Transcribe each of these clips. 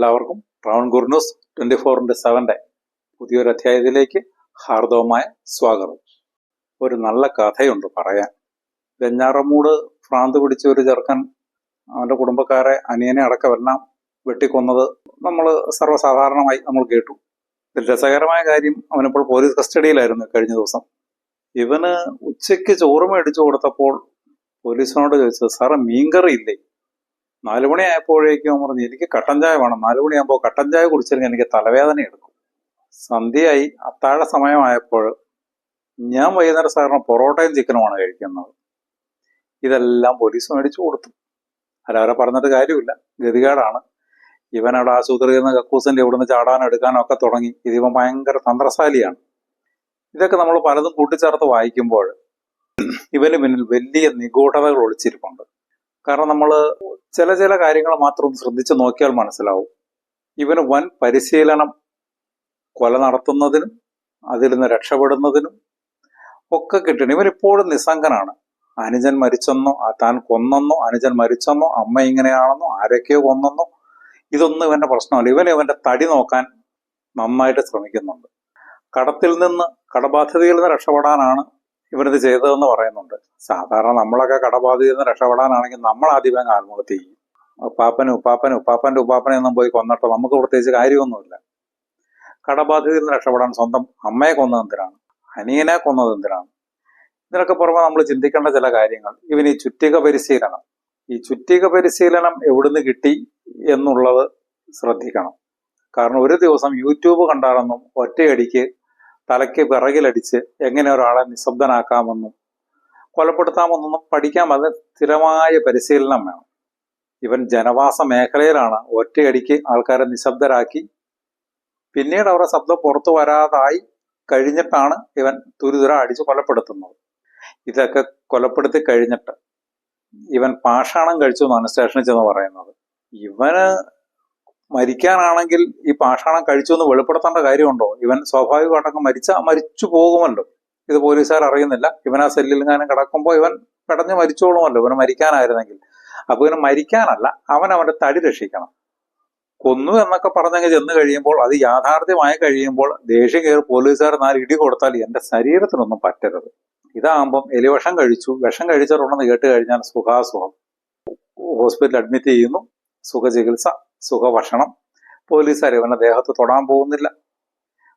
എല്ലാവർക്കും ട്രാവൺ ഗുർനൂസ് ട്വന്റി ഫോറിന്റെ സെവന്റെ പുതിയൊരു അധ്യായത്തിലേക്ക് ഹാർദവമായ സ്വാഗതം. ഒരു നല്ല കഥയുണ്ട് പറയാൻ. വെഞ്ഞാറമൂട് ഭ്രാന്ത് പിടിച്ച ഒരു ചെറുക്കൻ അവന്റെ കുടുംബക്കാരെ അനിയനെ അടക്കമെല്ലാം വെട്ടിക്കൊന്നത് നമ്മൾ സർവസാധാരണമായി നമ്മൾ കേട്ടു. രസകരമായ കാര്യം അവനിപ്പോൾ പോലീസ് കസ്റ്റഡിയിലായിരുന്നു കഴിഞ്ഞ ദിവസം. ഇവന് ഉച്ചയ്ക്ക് ചോറ് മേടിച്ചു കൊടുത്തപ്പോൾ പോലീസിനോട് ചോദിച്ചത് സാറേ മീൻകറി ഇല്ലേ? നാലു മണിയായപ്പോഴേക്കും പറഞ്ഞു എനിക്ക് കട്ടൻ ചായ വേണം. നാലു മണിയാകുമ്പോൾ കട്ടൻ ചായ കുടിച്ചില്ലെങ്കിൽ എനിക്ക് തലവേദന എടുക്കും. സന്ധ്യയായി. അത്താഴ സമയമായപ്പോൾ ഞാൻ വൈകുന്നേരം സാറിന് പൊറോട്ടയും ചിക്കനുമാണ് കഴിക്കുന്നത്. ഇതെല്ലാം പോലീസ് മേടിച്ചു കൊടുത്തു. അല്ലാതെ പറഞ്ഞിട്ട് കാര്യമില്ല. ഗതികേടാണ്. ഇവൻ അവിടെ ആശുപത്രിയിൽ നിന്ന് കക്കൂസിന്റെ ഇവിടുന്ന് ചാടാനും എടുക്കാനും ഒക്കെ തുടങ്ങി. ഇതിവൻ ഭയങ്കര തന്ത്രശാലിയാണ്. ഇതൊക്കെ നമ്മൾ പലതും കൂട്ടിച്ചേർത്ത് വായിക്കുമ്പോൾ ഇവന് പിന്നിൽ വലിയ നിഗൂഢതകൾ ഒളിച്ചിരിപ്പുണ്ട്. കാരണം നമ്മൾ ചില ചില കാര്യങ്ങൾ മാത്രം ശ്രദ്ധിച്ചു നോക്കിയാൽ മനസ്സിലാവും. ഇവന് വൻ പരിശീലനം കൊല നടത്തുന്നതിനും അതിൽ നിന്ന് രക്ഷപ്പെടുന്നതിനും ഒക്കെ കിട്ടണം. ഇവരിപ്പോഴും നിസ്സംഗനാണ്. അനുജൻ മരിച്ചെന്നോ താൻ കൊന്നെന്നോ അനുജൻ മരിച്ചെന്നോ അമ്മ ഇങ്ങനെയാണെന്നോ ആരൊക്കെയോ കൊന്നെന്നോ ഇതൊന്നും ഇവന്റെ പ്രശ്നമല്ല. ഇവൻ ഇവന്റെ തടി നോക്കാൻ നന്നായിട്ട് ശ്രമിക്കുന്നുണ്ട്. കടത്തിൽ നിന്ന് കടബാധ്യതയിൽ നിന്ന് രക്ഷപ്പെടാനാണ് ഇവരിത് ചെയ്തതെന്ന് പറയുന്നുണ്ട്. സാധാരണ നമ്മളൊക്കെ കടബാധിതയിൽ നിന്ന് രക്ഷപ്പെടാനാണെങ്കിൽ നമ്മൾ ആദ്യമേ ആത്മഹത്യ ചെയ്യും. ഉപ്പാപ്പനും ഉപ്പാപ്പനും ഉപ്പാപ്പന്റെ ഉപ്പാപ്പനെ ഒന്നും പോയി കൊന്നിട്ടോ നമുക്ക് പ്രത്യേകിച്ച് കാര്യമൊന്നുമില്ല. കടബാധിതയിൽ നിന്ന് രക്ഷപ്പെടാൻ സ്വന്തം അമ്മയെ കൊന്നത് എന്തിനാണ്? അനിയനെ കൊന്നത് എന്തിനാണ്? ഇതിനൊക്കെ പുറമെ നമ്മൾ ചിന്തിക്കേണ്ട ചില കാര്യങ്ങൾ. ഇവന് ഈ ചുറ്റിക പരിശീലനം. ഈ ചുറ്റിക പരിശീലനം എവിടുന്ന് കിട്ടി എന്നുള്ളത് ശ്രദ്ധിക്കണം. കാരണം ഒരു ദിവസം യൂട്യൂബ് കണ്ടാലെന്നും ഒറ്റയടിക്ക് തലയ്ക്ക് പിറകിലടിച്ച് എങ്ങനെ ഒരാളെ നിശബ്ദനാക്കാമെന്നും കൊലപ്പെടുത്താമെന്നൊന്നും പഠിക്കാൻ അത് സ്ഥിരമായ പരിശീലനം വേണം. ഇവൻ ജനവാസ മേഖലയിലാണ് ഒറ്റയടിക്ക് ആൾക്കാരെ നിശബ്ദരാക്കി പിന്നീട് അവരുടെ ശബ്ദം പുറത്തു വരാതായി കഴിഞ്ഞിട്ടാണ് ഇവൻ തുരിതുര അടിച്ച് കൊലപ്പെടുത്തുന്നത്. ഇതൊക്കെ കൊലപ്പെടുത്തി കഴിഞ്ഞിട്ട് ഇവൻ പാഷാണം കഴിച്ചു എന്നാണ് സ്റ്റേഷനിൽ ചെന്ന് പറയുന്നത്. ഇവന് മരിക്കാനാണെങ്കിൽ ഈ പാഷാണം കഴിച്ചു എന്ന് വെളിപ്പെടുത്തേണ്ട കാര്യമുണ്ടോ? ഇവൻ സ്വാഭാവികമായിട്ടൊക്കെ മരിച്ച മരിച്ചു പോകുമല്ലോ. ഇത് പോലീസുകാർ അറിയുന്നില്ല. ഇവൻ ആ സെല്ലിൽ ഇങ്ങനെ കിടക്കുമ്പോൾ ഇവൻ പെടഞ്ഞ് മരിച്ചോളുമല്ലോ. ഇവന് മരിക്കാനായിരുന്നെങ്കിൽ. അപ്പൊ ഇവന് മരിക്കാനല്ല അവൻ അവന്റെ തടി രക്ഷിക്കണം. കൊന്നു എന്നൊക്കെ പറഞ്ഞങ്ങ് ചെന്ന് കഴിയുമ്പോൾ അത് യാഥാർത്ഥ്യമായി കഴിയുമ്പോൾ ദേഷ്യം കയറി പോലീസുകാർ നാല് ഇടി കൊടുത്താൽ എന്റെ ശരീരത്തിനൊന്നും പറ്റരുത്. ഇതാകുമ്പം എലിവിഷം കഴിച്ചു. വിഷം കഴിച്ചിട്ടുണ്ടെന്ന് കേട്ട് കഴിഞ്ഞാൽ സുഖാസുഖം. ഹോസ്പിറ്റലിൽ അഡ്മിറ്റ് ചെയ്യുന്നു. സുഖചികിത്സ സുഖഭക്ഷണം. പോലീസുകാർ ഇവന്റെ ദേഹത്ത് തൊടാൻ പോകുന്നില്ല.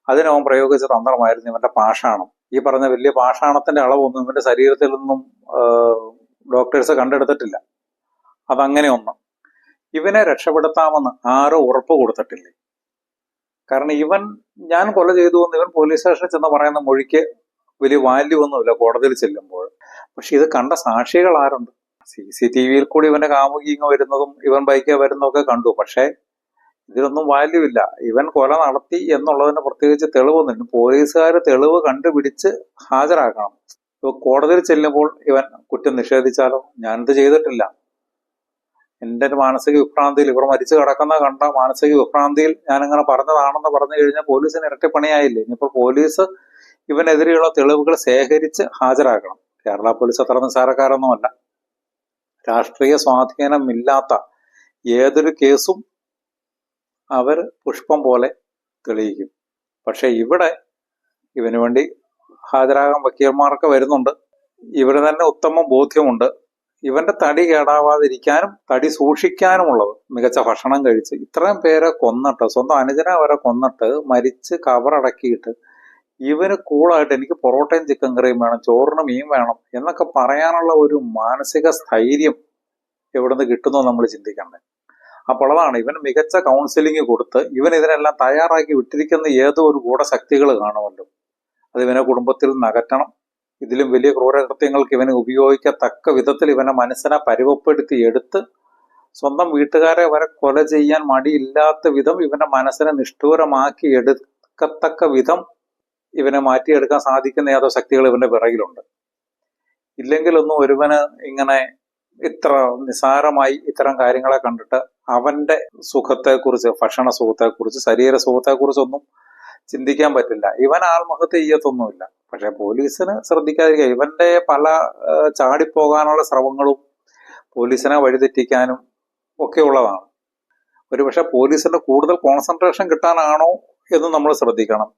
അതിനവൻ പ്രയോഗിച്ച തന്ത്രമായിരുന്നു ഇവന്റെ പാഷാണം. ഈ പറഞ്ഞ വലിയ പാഷാണത്തിന്റെ അളവൊന്നും ഇവന്റെ ശരീരത്തിൽ നിന്നും ഡോക്ടേഴ്സ് കണ്ടെടുത്തിട്ടില്ല. അതങ്ങനെ ഒന്ന്. ഇവനെ രക്ഷപ്പെടുത്താമെന്ന് ആരോ ഉറപ്പ് കൊടുത്തിട്ടില്ലേ. കാരണം ഇവൻ ഞാൻ കൊല ചെയ്തു എന്ന് ഇവൻ പോലീസ് സ്റ്റേഷനിൽ ചെന്ന് പറയുന്ന മൊഴിക്ക് വലിയ വാല്യൂ ഒന്നുമില്ല കോടതിയിൽ ചെല്ലുമ്പോൾ. പക്ഷെ ഇത് കണ്ട സാക്ഷികൾ ആരുണ്ട്? സി സി ടി വിയിൽ കൂടി ഇവന്റെ കാമുകി ഇങ്ങ് വരുന്നതും ഇവൻ ബൈക്ക് വരുന്നതൊക്കെ കണ്ടു. പക്ഷേ ഇതിനൊന്നും വാല്യൂ ഇല്ല ഇവൻ കൊല നടത്തി എന്നുള്ളതിന് പ്രത്യേകിച്ച് തെളിവൊന്നും പോലീസുകാർ തെളിവ് കണ്ടുപിടിച്ച് ഹാജരാക്കണം. ഇപ്പൊ കോടതിയിൽ ചെല്ലുമ്പോൾ ഇവൻ കുറ്റം നിഷേധിച്ചാലോ? ഞാനിത് ചെയ്തിട്ടില്ല. എന്റെ ഒരു മാനസിക വിഭ്രാന്തിയിൽ ഇവർ മരിച്ചു കിടക്കുന്ന കണ്ട മാനസിക വിഭ്രാന്തിയിൽ ഞാൻ അങ്ങനെ പറഞ്ഞതാണെന്ന് പറഞ്ഞു കഴിഞ്ഞാൽ പോലീസിന് ഇരട്ടി പണിയായില്ലേ? ഇനിയിപ്പോൾ പോലീസ് ഇവനെതിരെയുള്ള തെളിവുകൾ ശേഖരിച്ച് ഹാജരാക്കണം. കേരള പോലീസ് അത്ര നിസ്സാരക്കാരൊന്നുമല്ല. രാഷ്ട്രീയ സ്വാധീനമില്ലാത്ത ഏതൊരു കേസും അവർ പുഷ്പം പോലെ തെളിയിക്കും. പക്ഷെ ഇവിടെ ഇവന് വേണ്ടി ഹാജരാകാൻ വക്കീൽമാർക്ക് വരുന്നുണ്ട്. ഇവന് തന്നെ ഉത്തമ ബോധ്യമുണ്ട്. ഇവന്റെ തടി കേടാവാതിരിക്കാനും തടി സൂക്ഷിക്കാനുമുള്ളത് മികച്ച ഭക്ഷണം കഴിച്ച് ഇത്രയും പേരെ കൊന്നിട്ട് സ്വന്തം അനുജനെ വരെ കൊന്നിട്ട് മരിച്ച് കവറടക്കിയിട്ട് ഇവന് കൂളായിട്ട് എനിക്ക് പൊറോട്ടയും ചിക്കൻ കറിയും വേണം ചോറിന് മീൻ വേണം എന്നൊക്കെ പറയാനുള്ള ഒരു മാനസിക സ്ഥൈര്യം എവിടുന്ന് കിട്ടുന്നു നമ്മൾ ചിന്തിക്കണ്ടേ. അപ്പോൾ അതാണ് ഇവൻ മികച്ച കൗൺസിലിംഗ് കൊടുത്ത് ഇവൻ ഇതിനെല്ലാം തയ്യാറാക്കി വിട്ടിരിക്കുന്ന ഏതോ ഒരു ഗൂഢശക്തികൾ കാണുമല്ലോ. അത് ഇവനെ കുടുംബത്തിൽ നിന്ന് അകറ്റണം. ഇതിലും വലിയ ക്രൂരകൃത്യങ്ങൾക്ക് ഇവനെ ഉപയോഗിക്കത്തക്ക വിധത്തിൽ ഇവനെ മനസ്സിനെ പരുവപ്പെടുത്തി എടുത്ത് സ്വന്തം വീട്ടുകാരെ വരെ കൊല ചെയ്യാൻ മടിയില്ലാത്ത വിധം ഇവന്റെ മനസ്സിനെ നിഷ്ഠൂരമാക്കി എടുക്കത്തക്ക വിധം ഇവനെ മാറ്റിയെടുക്കാൻ സാധിക്കുന്ന ഏതോ ശക്തികൾ ഇവന്റെ പിറകിലുണ്ട്. ഇല്ലെങ്കിലൊന്നും ഒരുവന് ഇങ്ങനെ ഇത്ര നിസാരമായി ഇത്തരം കാര്യങ്ങളെ കണ്ടിട്ട് അവന്റെ സുഖത്തെക്കുറിച്ച് ഭക്ഷണ സുഖത്തെക്കുറിച്ച് ശരീര സുഖത്തെക്കുറിച്ചൊന്നും ചിന്തിക്കാൻ പറ്റില്ല. ഇവൻ ആത്മഹത്യ ചെയ്യത്തൊന്നുമില്ല. പക്ഷെ പോലീസിന് ശ്രദ്ധിക്കാതിരിക്കുക. ഇവന്റെ പല ചാടിപ്പോകാനുള്ള ശ്രമങ്ങളും പോലീസിനെ വഴിതെറ്റിക്കാനും ഒക്കെ ഉള്ളതാണ് ഒരുപക്ഷെ പോലീസിന്റെ കൂടുതൽ കോൺസെൻട്രേഷൻ കിട്ടാനാണോ എന്ന് നമ്മൾ ശ്രദ്ധിക്കണം.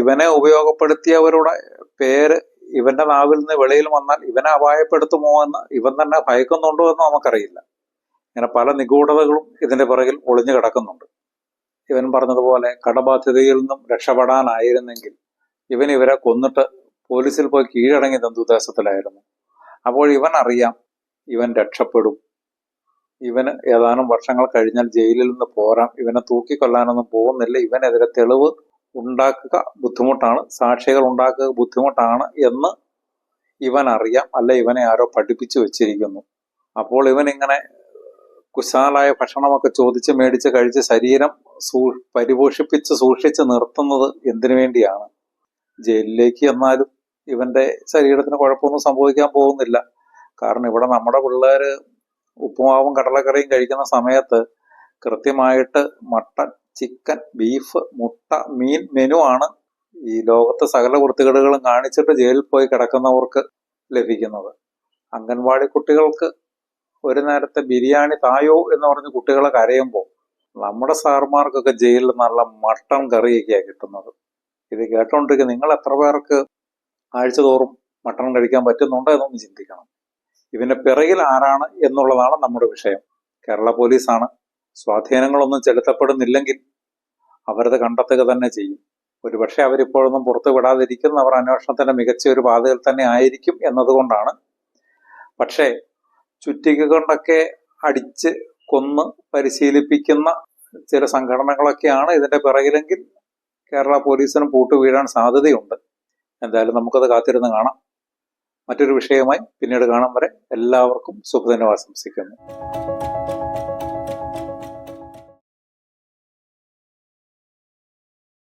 ഇവനെ ഉപയോഗപ്പെടുത്തിയവരുടെ പേര് ഇവന്റെ നാവിൽ നിന്ന് വെളിയിൽ വന്നാൽ ഇവനെ അപായപ്പെടുത്തുമോ എന്ന് ഇവൻ തന്നെ ഭയക്കുന്നുണ്ടോ എന്ന് നമുക്കറിയില്ല. ഇങ്ങനെ പല നിഗൂഢതകളും ഇതിന്റെ പിറകിൽ ഒളിഞ്ഞു കിടക്കുന്നുണ്ട്. ഇവൻ പറഞ്ഞതുപോലെ കടബാധ്യതയിൽ നിന്നും രക്ഷപ്പെടാനായിരുന്നെങ്കിൽ ഇവൻ ഇവരെ കൊന്നിട്ട് പോലീസിൽ പോയി കീഴടങ്ങി ദന്തുദേശത്തിലായിരുന്നു അപ്പോൾ ഇവൻ അറിയാം ഇവൻ രക്ഷപ്പെടും. ഇവന് ഏതാനും വർഷങ്ങൾ കഴിഞ്ഞാൽ ജയിലിൽ നിന്ന് പോരാം. ഇവനെ തൂക്കിക്കൊല്ലാനൊന്നും പോകുന്നില്ല. ഇവനെതിരെ തെളിവ് ഉണ്ടാക്കുക ബുദ്ധിമുട്ടാണ് സാക്ഷികൾ ഉണ്ടാക്കുക ബുദ്ധിമുട്ടാണ് എന്ന് ഇവൻ അറിയാം അല്ല ഇവനെ ആരോ പഠിപ്പിച്ചു വെച്ചിരിക്കുന്നു. അപ്പോൾ ഇവൻ ഇങ്ങനെ കുശാലായ ഭക്ഷണമൊക്കെ ചോദിച്ച് മേടിച്ച് കഴിച്ച് ശരീരം സൂ പരിപോഷിപ്പിച്ച് സൂക്ഷിച്ച് നിർത്തുന്നത് എന്തിനു വേണ്ടിയാണ്? ജയിലിലേക്ക് എന്നാലും ഇവന്റെ ശരീരത്തിന് കുഴപ്പമൊന്നും സംഭവിക്കാൻ പോകുന്നില്ല. കാരണം ഇവിടെ നമ്മുടെ പിള്ളേര് ഉപ്പുമാവും കടലക്കറിയും കഴിക്കുന്ന സമയത്ത് കൃത്യമായിട്ട് മട്ടൻ ചിക്കൻ ബീഫ് മുട്ട മീൻ മെനു ആണ് ഈ ലോകത്തെ സകല വൃത്തികേടുകളും കാണിച്ചിട്ട് ജയിലിൽ പോയി കിടക്കുന്നവർക്ക് ലഭിക്കുന്നത്. അംഗൻവാടി കുട്ടികൾക്ക് ഒരു നേരത്തെ ബിരിയാണി തായോ എന്ന് പറഞ്ഞ് കുട്ടികളെ കരയുമ്പോൾ നമ്മുടെ സാർമാർക്കൊക്കെ ജയിലിൽ നല്ല മട്ടൺ കറിയൊക്കെയാണ് കിട്ടുന്നത്. ഇത് കേട്ടോണ്ടിരിക്കുക നിങ്ങൾ എത്ര പേർക്ക് ആഴ്ച തോറും മട്ടൺ കഴിക്കാൻ പറ്റുന്നുണ്ടോ എന്നൊന്ന് ചിന്തിക്കണം. ഇതിന്റെ പിറകിൽ ആരാണ് എന്നുള്ളതാണ് നമ്മുടെ വിഷയം. കേരള പോലീസാണ് സ്വാധീനങ്ങളൊന്നും ചെലുത്തപ്പെടുന്നില്ലെങ്കിൽ അവരത് കണ്ടെത്തുക തന്നെ ചെയ്യും. ഒരുപക്ഷെ അവരിപ്പോഴൊന്നും പുറത്തു വിടാതിരിക്കുന്ന അവർ അന്വേഷണത്തിന്റെ മികച്ച ഒരു പാതയിൽ തന്നെ ആയിരിക്കും എന്നതുകൊണ്ടാണ്. പക്ഷേ ചുറ്റിക കൊണ്ടൊക്കെ അടിച്ച് കൊന്ന് പരിശീലിപ്പിക്കുന്ന ചില സംഘടനകളൊക്കെയാണ് ഇതിന്റെ പിറകിലെങ്കിൽ കേരള പോലീസിനും പൂട്ട് വീഴാൻ സാധ്യതയുണ്ട്. എന്തായാലും നമുക്കത് കാത്തിരുന്ന് കാണാം. മറ്റൊരു വിഷയമായി പിന്നീട് കാണാൻ വരെ എല്ലാവർക്കും സുഖദിനം ആശംസിക്കുന്നു.